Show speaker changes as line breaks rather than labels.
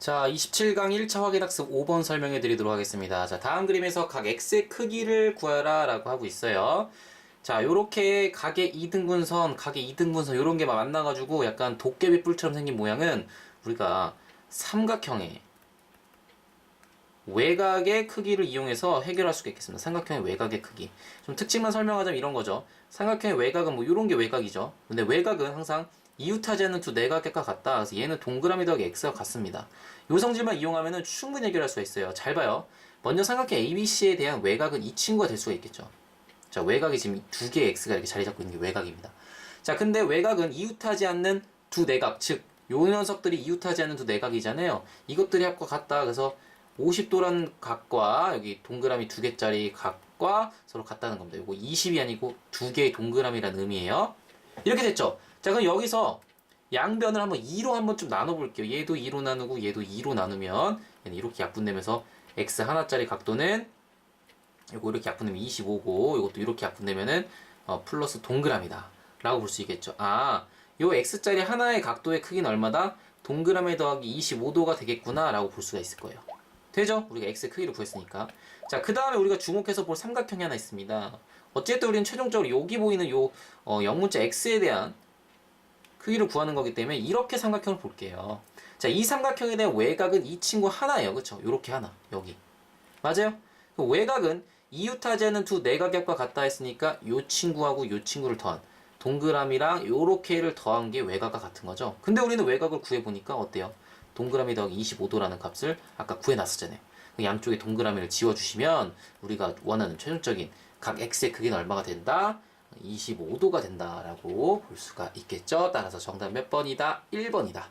자, 27강 1차 확인학습 5번 설명해 드리도록 하겠습니다. 자, 다음 그림에서 각 x의 크기를 구하라 라고 하고 있어요. 자, 요렇게 각의 이등분선, 각의 이등분선 요런 게막 만나가지고 약간 도깨비 뿔처럼 생긴 모양은 우리가 삼각형의 외곽의 크기를 이용해서 해결할 수가 있겠습니다. 삼각형의 외곽의 크기. 좀 특징만 설명하자면 이런 거죠. 삼각형의 외곽은 뭐 이런 게 외곽이죠. 근데 외곽은 항상 이웃하지 않는 두 내각각과 같다. 그래서 얘는 동그라미 더하기 x가 같습니다. 요 성질만 이용하면 충분히 해결할 수가 있어요. 잘 봐요. 먼저 삼각형 ABC에 대한 외곽은 이 친구가 될 수가 있겠죠. 자, 외곽이 지금 두 개의 x가 이렇게 자리 잡고 있는 게 외곽입니다. 자, 근데 외곽은 이웃하지 않는 두 내각, 즉, 요 녀석들이 이웃하지 않는 두 내각이잖아요. 이것들이 합과 같다. 그래서 50도라는 각과 여기 동그라미 두 개짜리 각과 서로 같다는 겁니다. 이거 20이 아니고 두 개의 동그라미라는 의미예요. 이렇게 됐죠? 자, 그럼 여기서 양변을 한번 2로 한번 좀 나눠볼게요. 얘도 2로 나누고 얘도 2로 나누면 이렇게 약분되면서 x 하나짜리 각도는 요거 이렇게 약분되면 25고 요것도 이렇게 약분되면은 어, 플러스 동그라미다 라고 볼 수 있겠죠 아 요 x짜리 하나의 각도의 크기는 얼마다? 동그라미 더하기 25도가 되겠구나 라고 볼 수가 있을 거예요 되죠? 우리가 x 크기를 구했으니까 자 그 다음에 우리가 주목해서 볼 삼각형이 하나 있습니다 어쨌든 우리는 최종적으로 여기 보이는 요 어, 영문자 x에 대한 크기를 구하는 거기 때문에 이렇게 삼각형을 볼게요 자 이 삼각형에 대한 외곽은 이 친구 하나예요 그쵸? 요렇게 하나 여기 맞아요? 그 외곽은 이웃하지 않는 두 내각역과 같다 했으니까 요 친구하고 요 친구를 더한 동그라미랑 요렇게를 더한 게 외곽과 같은 거죠. 근데 우리는 외곽을 구해보니까 어때요? 동그라미 더하기 25도라는 값을 아까 구해놨었잖아요. 그 양쪽에 동그라미를 지워주시면 우리가 원하는 최종적인 각 x의 크기는 얼마가 된다? 25도가 된다라고 볼 수가 있겠죠. 따라서 정답 몇 번이다? 1번이다.